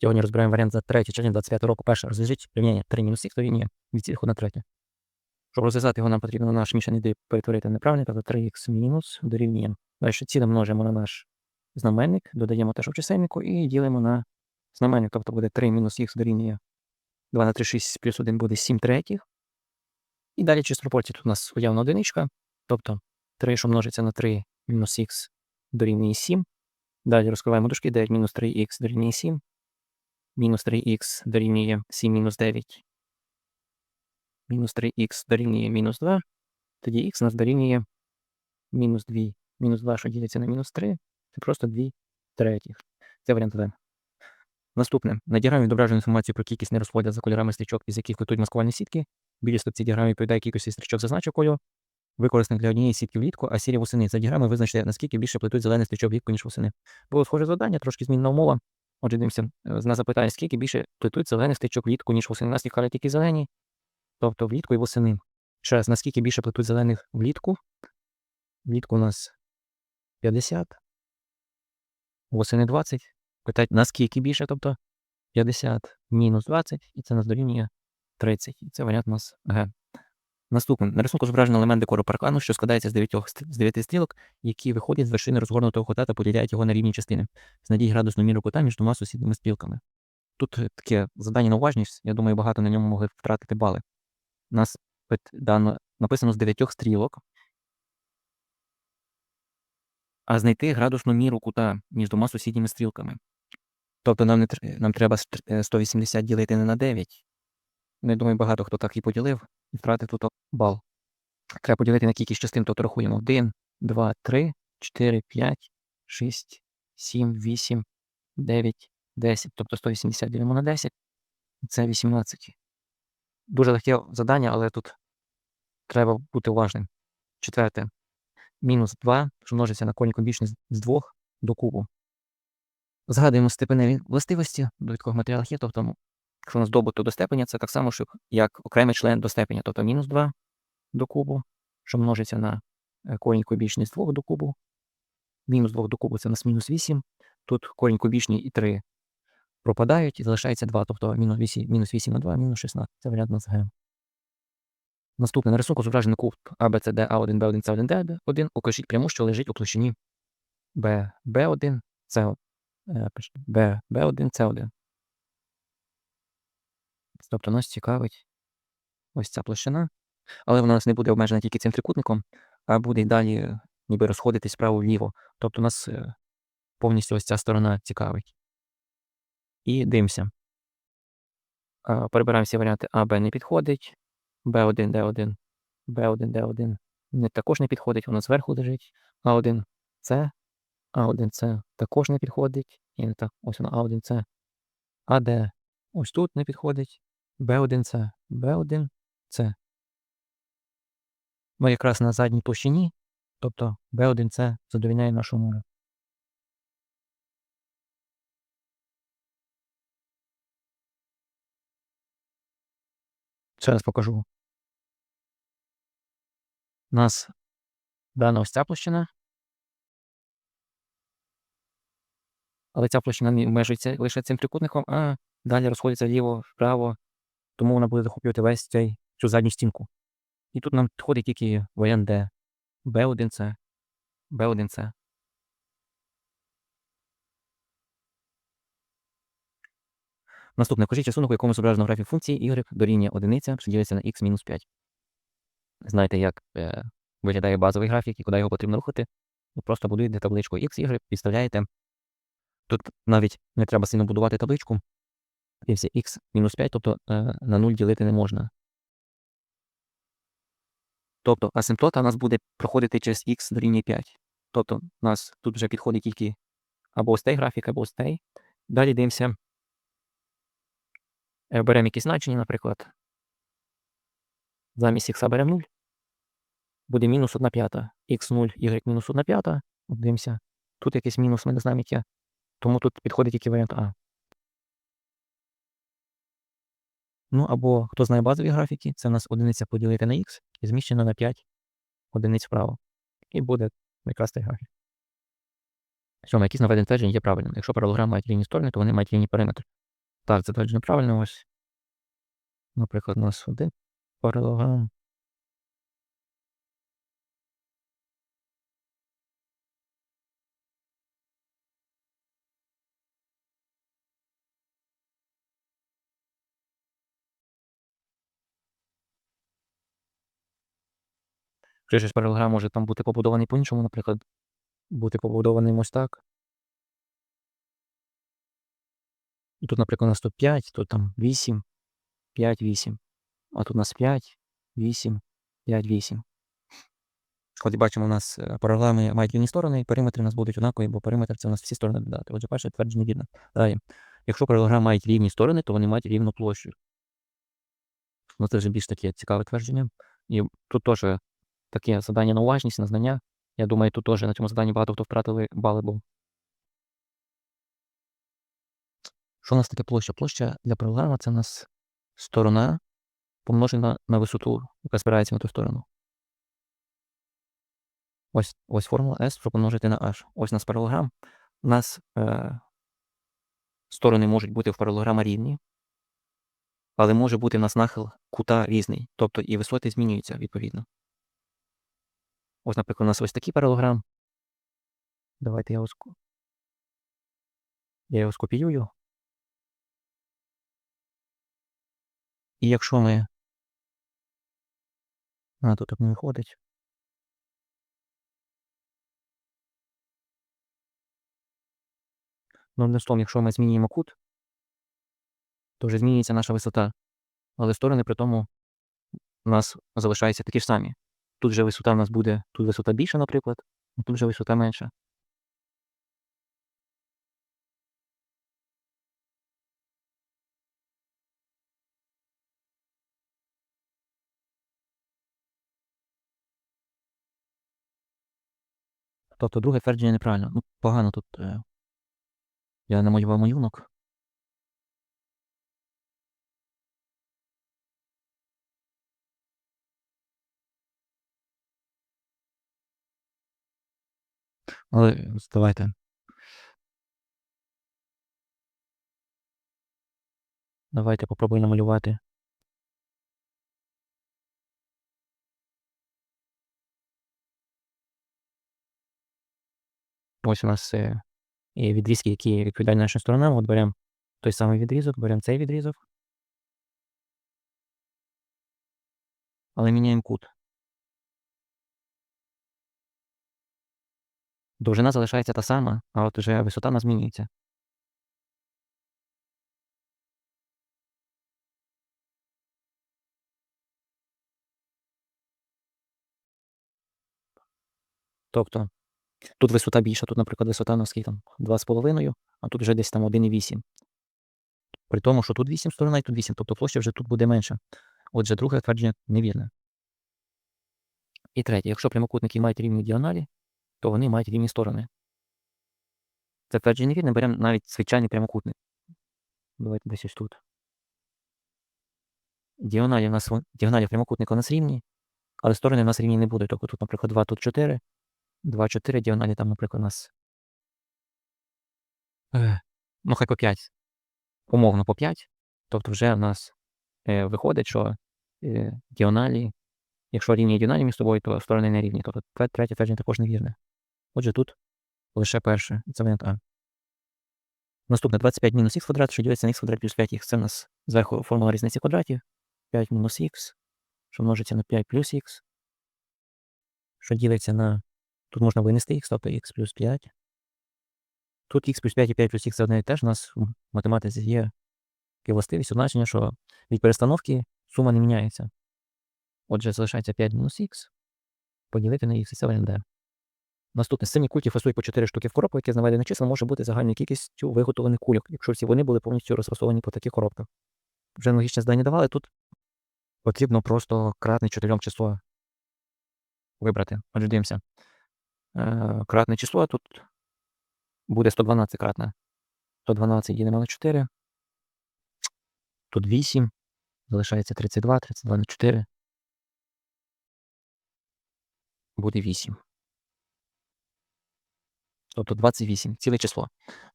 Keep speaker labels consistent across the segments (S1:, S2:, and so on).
S1: Сьогодні розбираємо варіант за 3 червня 25 року. Перше, розв'яжіть рівняння 3 мінус х дорівнює від цілих 1 третя. Щоб розв'язати його, нам потрібно наш мішаний дріб перетворити неправильний, тобто 3х мінус дорівнює. Далі ціле множимо на наш знаменник, додаємо те, що в чисельнику, і ділимо на знаменник, тобто буде 3 мінус х дорівнює 2 на 3, 6 плюс 1 буде 7 третіх. І далі через пропорцію тут у нас уявна одиничка, тобто 3, що множиться на 3 мінус х дорівнює 7. Далі розкриваємо дужки, 9 мінус 3х дорівнює 7. Мінус 3х дорівнює 7 мінус 9. Мінус 3х дорівнює мінус 2. Тоді х нас дорівнює мінус 2. Мінус 2, що ділиться на мінус 3, це просто 2 третіх. Це варіант 1. Наступне. На діаграмі відображено інформацію про кількість нерозподіл за кольорами стрічок, із яких плетуть маскувальні сітки. Білі стопці діаграми відповідає кількості стрічок зазначив кольор, використаних для однієї сітки влітку, а сірі восени. За діаграми визначте, наскільки більше плетуть зелених стрічок влітку, ніж восени. Було схоже завдання, трошки змінна умова. Отже, дивимося, е, з нас запитає, скільки більше плетуть зелених стрічок влітку, ніж восени. Нас їх кажуть тільки зелені, тобто влітку і восени. Ще раз, наскільки більше плетуть зелених влітку? Влітку у нас 50, восени 20. Питають, наскільки більше, тобто 50 мінус 20, і це нас дорівнює 30. І це варіант у нас Г. Наступне. На рисунку зображено елемент декору паркану, що складається з 9, з 9 стрілок, які виходять з вершини розгорнутого кута та поділяють його на рівні частини. Знайдіть градусну міру кута між двома сусідніми стрілками. Тут е, таке завдання на уважність, я думаю, багато на ньому могли втратити бали. У нас дано, написано з 9 стрілок, а знайти градусну міру кута між двома сусідніми стрілками. Тобто нам, не, нам треба е, 180 ділити не на 9. Не думаю, багато хто так і поділив і втратив тут бал. Треба поділити на кількість частин, тобто рахуємо 1, 2, 3, 4, 5, 6, 7, 8, 9, 10. Тобто 180 ділимо на 10. Це 18. Дуже легке завдання, але тут треба бути уважним. Четверте. Мінус 2, що множиться на корінь більше з 2 до кубу. Згадуємо степеневі властивості, до якого матеріалах є, тобто, ну, якщо у нас добуток до степеня, це так само, як окремий член до степеня, тобто мінус 2 до кубу, що множиться на е, корінь кубічний з 2 до кубу. Мінус 2 до кубу це у нас мінус 8. Тут корінь кубічний і 3 пропадають і залишається 2, тобто мінус 8, мінус 8 на 2, мінус 16. Це варіант нас Г. Наступне на рисунку зображений куб ABCD A1, B1, C1, D1. Укажіть пряму, що лежить у площині B, B1, C1. е, пиш- B, B1, C1. Тобто нас цікавить ось ця площина. Але вона у нас не буде обмежена тільки цим трикутником, а буде й далі ніби розходитись вправо-вліво. Тобто нас е, повністю ось ця сторона цікавить. І дивимося. Перебираємо всі варіанти А, Б не підходить. Б1, Д1, Б1, Д1 не також не підходить, воно зверху лежить. А1 С, А1 С також не підходить. І не так, ось воно А1 С. АД ось тут не підходить. Б1 С, Б1 С. Ми якраз на задній площині, тобто B1 це задовільняє нашу умову. Ще раз покажу. У нас дана ось ця площина. Але ця площина не обмежується лише цим трикутником, а далі розходиться вліво, вправо, тому вона буде захоплювати весь цей цю задню стінку. І тут нам підходить тільки варіант D. B1C. B1C. Наступне. Вкажіть рисунок, у якому зображено графік функції y дорівнює одиниця, що ділиться на x мінус 5. Знаєте, як е, виглядає базовий графік і куди його потрібно рухати. Ви просто будуєте табличку x, y, підставляєте. Тут навіть не треба сильно будувати табличку. Дивіться, x мінус 5, тобто е, на 0 ділити не можна. Тобто асимптота у нас буде проходити через х дорівнює 5. Тобто у нас тут вже підходить тільки або ось цей графік, або ось цей. Далі дивимося. Е, Беремо якісь значення, наприклад. Замість х беремо 0. Буде мінус 1 п'ята. х0, y мінус 1 п'ята. Дивимося. Тут якийсь мінус, ми не знаємо яке. Тому тут підходить тільки варіант А. Ну або хто знає базові графіки, це у нас одиниця поділити на х і зміщено на 5 одиниць вправо. І буде якраз цей графік. Сьоме, якісь наведені твердження є правильними. Якщо паралограм мають рівні сторони, то вони мають рівні периметр. Так, це твердження правильно ось. Наприклад, у нас 1 паралелограм. Вже ж паралелограм може там бути побудований по-іншому, наприклад, бути побудований ось так. І тут, наприклад, у нас тут 5, тут там 8, 5, 8. А тут у нас 5, 8, 5, 8. От бачимо, у нас е, мають рівні сторони, і периметри у нас будуть однакові, бо периметр це у нас всі сторони додати. Отже, перше твердження вірно. Далі. Якщо паралелограм мають рівні сторони, то вони мають рівну площу. Ну, це вже більш таке цікаве твердження. І тут теж таке завдання на уважність, на знання. Я думаю, тут теж на цьому заданні багато хто втратили бали, бо Що у нас таке площа? Площа для паралелограма це у нас сторона помножена на висоту, яка спирається на ту сторону. Ось ось формула S, щоб помножити на H. Ось у нас паралелограм. У нас е, сторони можуть бути в паралелограма рівні, але може бути в нас нахил кута різний. Тобто і висоти змінюються відповідно. Ось, наприклад, у нас ось такий паралелограм. Давайте я його, ско- я його скопіюю. І якщо ми. А, тут так не виходить. Ну, словом, якщо ми змінюємо кут, то вже змінюється наша висота. Але сторони при тому у нас залишаються такі ж самі. Тут вже висота у нас буде, тут висота більша, наприклад, а тут вже висота менша. Тобто друге твердження неправильно. Ну, погано тут. Е... Я намалював малюнок. Але давайте. Давайте попробуємо намалювати. Ось у нас е, є відрізки, які відповідають нашим сторонам. От беремо той самий відрізок, беремо цей відрізок. Але міняємо кут. Довжина залишається та сама, а от вже висота у змінюється. Тобто тут висота більша, тут, наприклад, висота у нас скільки там 2,5, а тут вже десь там 1,8. При тому, що тут 8 сторона і тут 8, тобто площа вже тут буде менша. Отже, друге твердження невірне. І третє, якщо прямокутники мають рівні діагоналі, то вони мають рівні сторони. Це твердження невірне, беремо навіть звичайний прямокутник. Давайте десь ось тут. Діагоналі у нас діагоналі прямокутника у нас рівні, але сторони у нас рівні не будуть. Тобто тут, наприклад, 2, тут 4. 2, 4, діагоналі там, наприклад, у нас. Е, ну, хай по 5. Умовно по 5. Тобто вже в нас е, виходить, що е, діагоналі, якщо рівні діагоналі між собою, то сторони не рівні. Тобто тре- третє твердження також невірне. Отже, тут лише перше. Це варіант А. Наступне 25 мінус х квадрат, що ділиться на х квадрат плюс 5х. Це у нас зверху формула різниці квадратів. 5 мінус х, що множиться на 5 плюс х, що ділиться на. Тут можна винести х, тобто х плюс 5. Тут х плюс 5 і 5 плюс х це одне і те ж. У нас в математиці є таке властивість, означення, що від перестановки сума не міняється. Отже, залишається 5 мінус х, поділити на х, і це варіант D. Наступне, з синіх фасують по 4 штуки в коробку, яке з наведених чисел може бути загальною кількістю виготовлених кульок, якщо всі вони були повністю розфасовані по таких коробках. Вже аналогічне здання давали, тут потрібно просто кратне чотирьом число вибрати. Отже, дивимося. Е, кратне число тут буде 112 кратне. 112 ділимо на 4. Тут 8. Залишається 32, 32 на 4. Буде 8. Тобто 28, ціле число.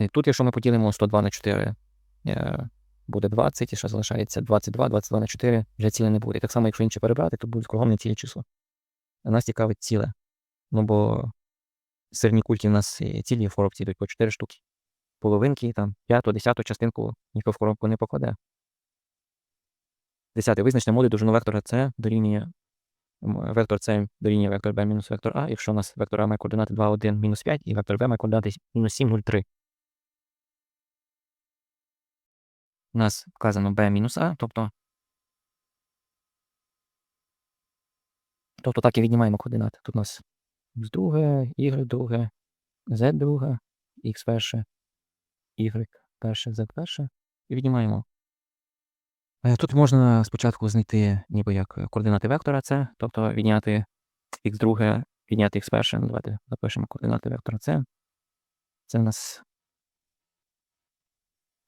S1: Е, Тут, якщо ми поділимо 102 на 4, е, буде 20, і ще залишається 22, 22 на 4, вже ціле не буде. І так само, якщо інше перебрати, то будуть кругом не цілі число. Нас цікавить ціле. Ну бо сирні кульки в нас і цілі в коробці йдуть по 4 штуки. Половинки, там, п'яту, десяту частинку ніхто в коробку не покладе. Десяте. Визначте модуль довжину вектора С дорівнює вектор С дорівнює вектор B мінус вектор А, якщо у нас вектор А має координати 2, 1, мінус 5, і вектор B має координати мінус 7, 0, 3. У нас вказано B мінус А, тобто Тобто так і віднімаємо координати. Тут у нас X друге, Y друге, Z друге, X перше, Y перше, Z перше. І віднімаємо. Е, Тут можна спочатку знайти ніби як координати вектора С, тобто відняти X друге, відняти X перше. Ну, давайте запишемо координати вектора С. Це у нас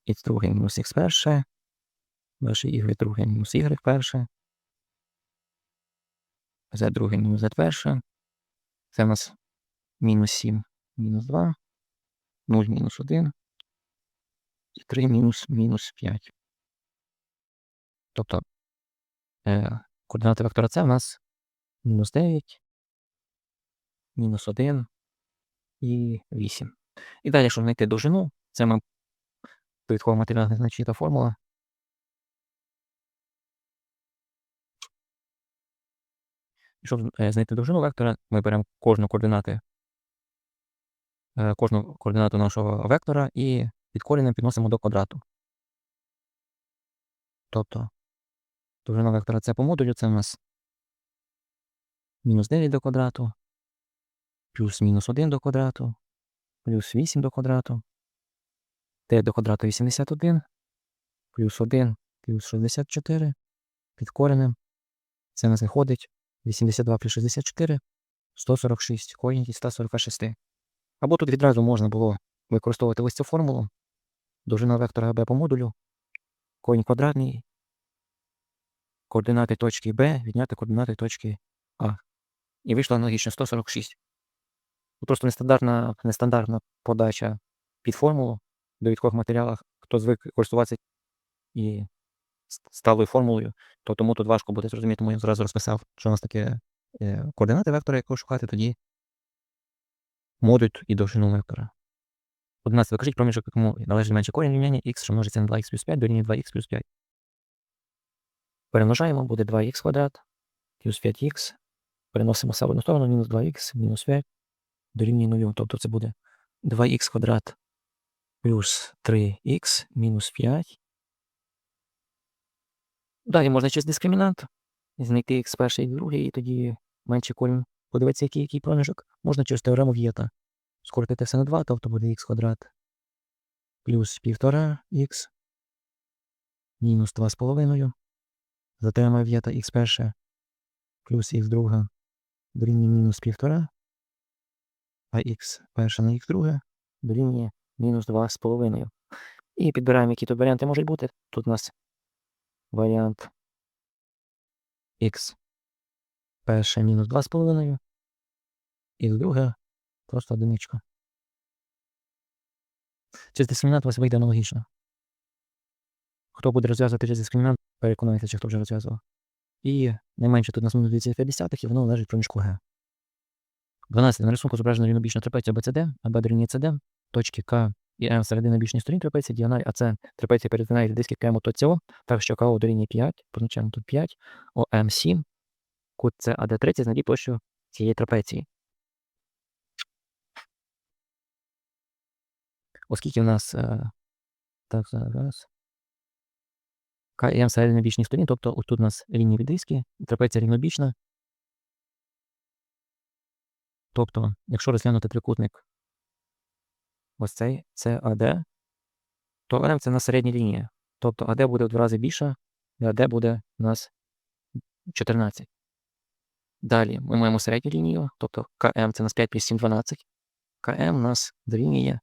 S1: X друге мінус X перше, далі Y друге мінус Y перше, Z друге мінус Z перше. Це в нас мінус 7, мінус 2, 0 мінус 1 і 3 мінус мінус 5. Тобто е, координати вектора С у нас мінус 9, мінус 1 і 8. І далі, щоб знайти довжину, це ми довідково матеріальна значита формула. Щоб е, знайти довжину вектора, ми беремо кожну координати, е, кожну координату нашого вектора і під коренем підносимо до квадрату. Тобто довжина вектора С по модулю це у нас мінус 9 до квадрату, плюс мінус 1 до квадрату, плюс 8 до квадрату, 9 до квадрату 81, плюс 1, плюс 64 під коренем. Це у нас виходить 82 плюс 64, 146, корінь із 146. Або тут відразу можна було використовувати ось цю формулу. Довжина вектора b по модулю, корінь квадратний, координати точки B відняти координати точки А. І вийшло аналогічно 146. Ну, Просто нестандартна, нестандартна подача під формулу в довідкових матеріалах. Хто звик користуватися і сталою формулою, то тому тут важко буде зрозуміти, тому я зразу розписав, що у нас таке е, координати вектора, якого шукати, тоді модуль і довжину вектора. 11. Викажіть проміжок, якому належить менше корінь рівняння x, що множиться на 2х плюс 5 дорівнює 2х плюс 5. Перемножаємо, буде 2х квадрат плюс 5х. Переносимо все в одну сторону, мінус 2х, мінус 5 дорівнює 0. Тобто це буде 2х квадрат плюс 3х мінус 5. Далі можна через дискримінант знайти х перший і другий, і тоді менше корінь. Подивитися, який, який проміжок. Можна через теорему В'єта. Скоротити все на 2, тобто буде х квадрат плюс 1,5х мінус 2,5. За теоремою В'єта х перше плюс х друге дорівнює мінус 1,5, а х перше на х друге дорівнює мінус 2,5. І підбираємо, які тут варіанти можуть бути. Тут у нас варіант х перше мінус 2,5, х друге просто одиничка. Через дискримінант у вас вийде аналогічно. Хто буде розв'язувати через дискримінант, переконується, чи хто вже розв'язував. І найменше тут у нас мінус 250, і воно лежить проміжку Г. 12. На рисунку зображено рівнобічна трапеція BCD, АБ дорівнює CD, точки К і М середини бічної сторін трапеції, діагональ АЦ трапеція перетинає диски КМ то ЦО, так що КО дорівнює 5, позначаємо тут 5, ОМ 7, кут С АД 30, знайдіть площу цієї трапеції. Оскільки в нас е, так зараз. К і М середини бічних сторін, тобто тут у нас лінії відрізки, трапеція рівнобічна. Тобто, якщо розглянути трикутник ось цей, це АД, то РМ це на середня лінія. Тобто АД буде в два рази більша, і АД буде у нас 14. Далі ми маємо середню лінію, тобто КМ це у нас 5 плюс 7, 12. КМ у нас дорівнює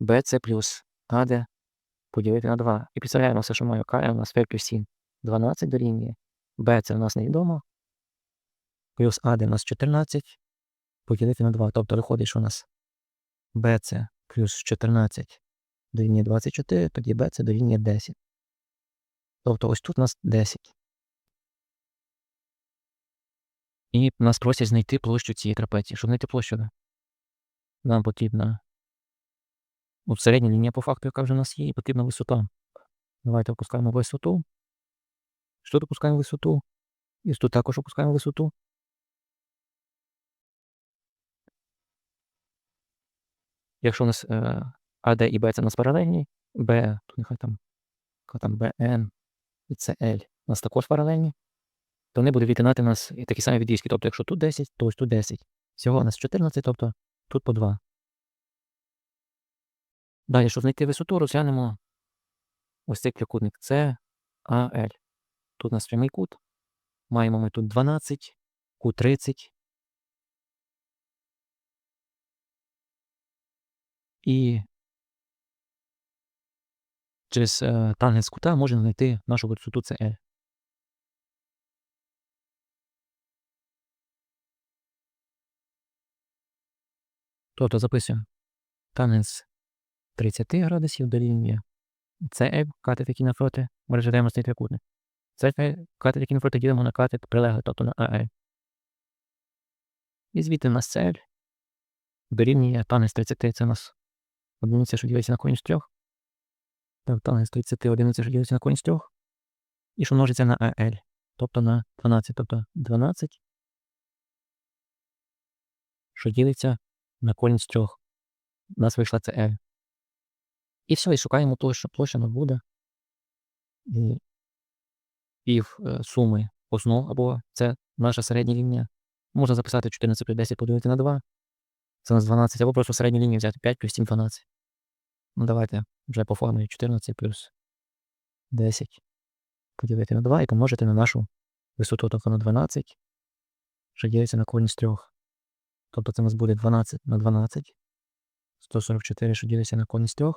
S1: BC плюс АД поділити на 2. І підставляємо все, що маю КМ у нас 5 плюс 7, 12 дорівнює. B це у нас невідомо. Плюс АД у нас 14 поділити на 2. Тобто виходить, що у нас BC плюс 14 дорівнює 24, тоді BC дорівнює 10. Тобто ось тут у нас 10. І нас просять знайти площу цієї трапеції. Щоб знайти площу, нам потрібна от середня лінія по факту, яка вже у нас є, і потрібна висота. Давайте опускаємо висоту. Що тут опускаємо висоту? І тут також опускаємо висоту. Якщо у нас е, АД і Б це у нас паралельні, Б, то нехай там, там БН і CL у нас також паралельні, то вони будуть відтинати нас такі самі відрізки. Тобто, якщо тут 10, то ось тут 10. Всього у нас 14, тобто тут по 2. Далі, щоб знайти висоту, розглянемо ось цей трикутник CAL. Тут у нас прямий кут. Маємо ми тут 12, кут 30. І через е, тангенс кута можемо знайти нашу висоту CL. Тобто записуємо тангенс 30 градусів дорівнює CL, катет, який навпроти, розглядаємо цей трикутник. Це катет, який навпроти ділимо на катет прилеглий, тобто на AL. І звідти у нас CL дорівнює тангенс 30, це у нас одиниця, що ділиться на корінь з трьох. Так, тангенс 30 одиниця, що ділиться на корінь з трьох. І що множиться на AL, тобто на 12, тобто 12, що ділиться на корінь з трьох. У нас вийшла це L. І все, і шукаємо площу. Площа нам буде і пів е, суми основ, або це наша середня лінія. Можна записати 14 плюс 10 поділити на 2. Це у нас 12, або просто середню лінію взяти 5 плюс 7 12. Ну, давайте вже по формулі 14 плюс 10 поділити на 2 і помножити на нашу висоту, тобто на 12, що ділиться на корінь з 3. Тобто це у нас буде 12 на 12. 144, що ділиться на корінь з 3.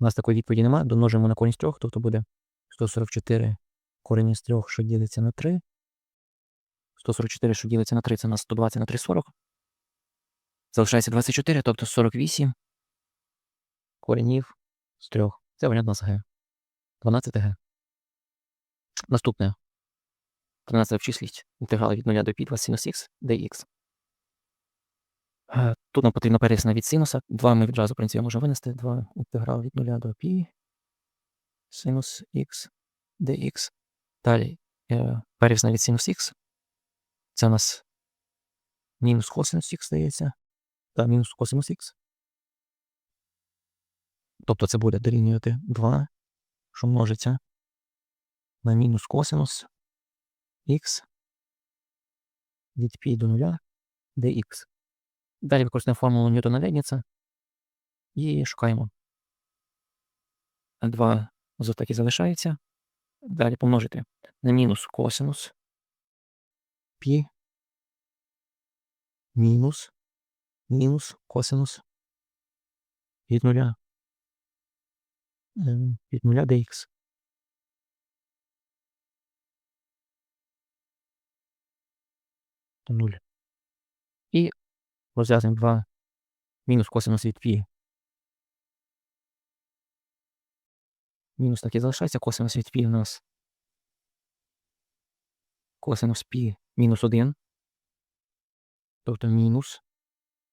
S1: У нас такої відповіді немає. Домножимо на корінь з 3, тобто буде 144 корінь з 3, що ділиться на 3. 144, що ділиться на 3, це у нас 120 на 3 40. Залишається 24, тобто 48 коренів з 3. Це варіант у нас Г. 12 Г. Наступне. 13 обчисліть інтеграл від 0 до π 2 синус х dx. Е, Тут нам потрібно перевести від синуса. 2 ми відразу, в принципі, можемо винести. 2 інтеграл від 0 до π синус х dx. Далі е, перевісна від синус х. Це у нас мінус косинус х здається. Та мінус косинус х. Тобто це буде дорівнювати 2, що множиться на мінус косинус х від π до 0 dx. Далі використаємо формулу Ньютона Лейбніца і шукаємо. 2 так і залишається. Далі помножити на мінус косинус π мінус мінус косинус від нуля ем, від нуля dx. Нуль розв'язуємо 2 мінус косинус від пі. Мінус так і залишається косинус від пі у нас. Косинус пі мінус 1. Тобто мінус.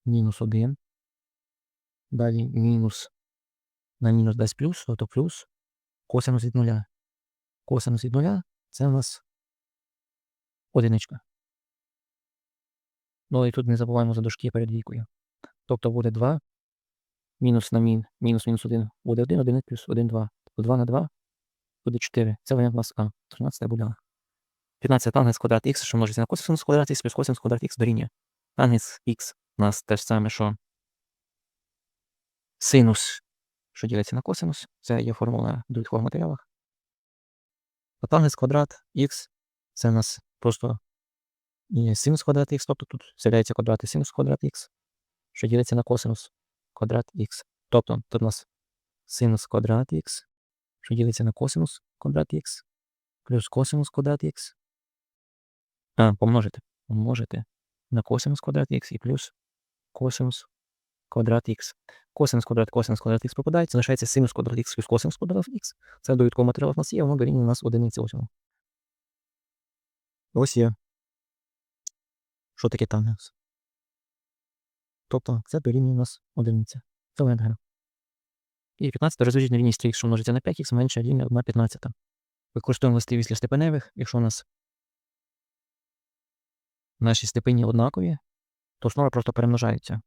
S1: Мінус 1. Далі мінус на мінус дасть плюс, тобто плюс косинус від нуля. Косинус від нуля це у нас одиничка. Ну і тут не забуваємо за дужки перед двійкою. Тобто буде 2. Мінус на мін, мінус мінус 1 буде 1, 1 плюс 1, 2. Тобто 2 на 2 буде 4. Це варіант нас А. 13 буде А. 15 тангенс квадрат х, що множиться на косинус квадрат х плюс косинус квадрат х дорівнює. Тангенс х у нас те ж саме, що синус, що ділиться на косинус. Це є формула в других матеріалах. А тангенс квадрат х це у нас просто і синус квадрат х, тобто тут з'являється квадрат і синус квадрат х, що ділиться на косинус квадрат х. Тобто тут у нас синус квадрат х, що ділиться на косинус квадрат х, плюс косинус квадрат х. А, помножити. Помножити на косинус квадрат х і плюс косинус квадрат х. Косинус квадрат, косинус квадрат х пропадають, залишається синус квадрат х плюс косинус квадрат х. Це довідковий матеріал в нас є, воно дорівнює у нас одиниці ось. Ось є. Що таке тангенс? Тобто це дорівнює у нас одиниця. Це лентгера. І 15 розв'яжіть на рівність 3х, що множиться на 5х, менше рівня 1 15. Використовуємо властивість для степеневих, якщо у нас наші степені однакові, то основи просто перемножаються.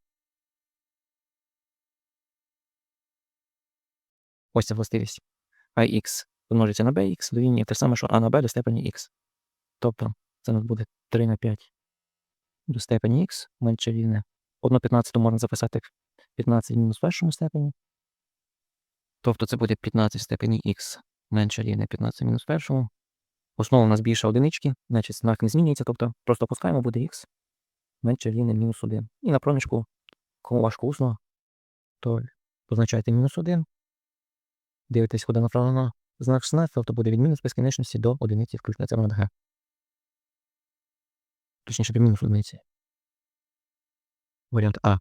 S1: Ось ця властивість. ix помножиться на bx дорівнює те саме, що a на b до степені x. Тобто це у нас буде 3 на 5 до степені x менше рівне. 1 15 можна записати як 15 мінус першому степені. Тобто це буде 15 в степені x менше рівне 15 мінус першому. Основа у нас більше одинички, значить знак не змінюється, тобто просто опускаємо, буде x менше рівне мінус 1. І на проміжку, кому важко усно, то позначайте мінус 1. Дивитесь, куди направлено знак 16, тобто буде від мінус безкінечності до одиниці, включно це вона г. Точніше, півмінус мінус одиниці. Варіант А.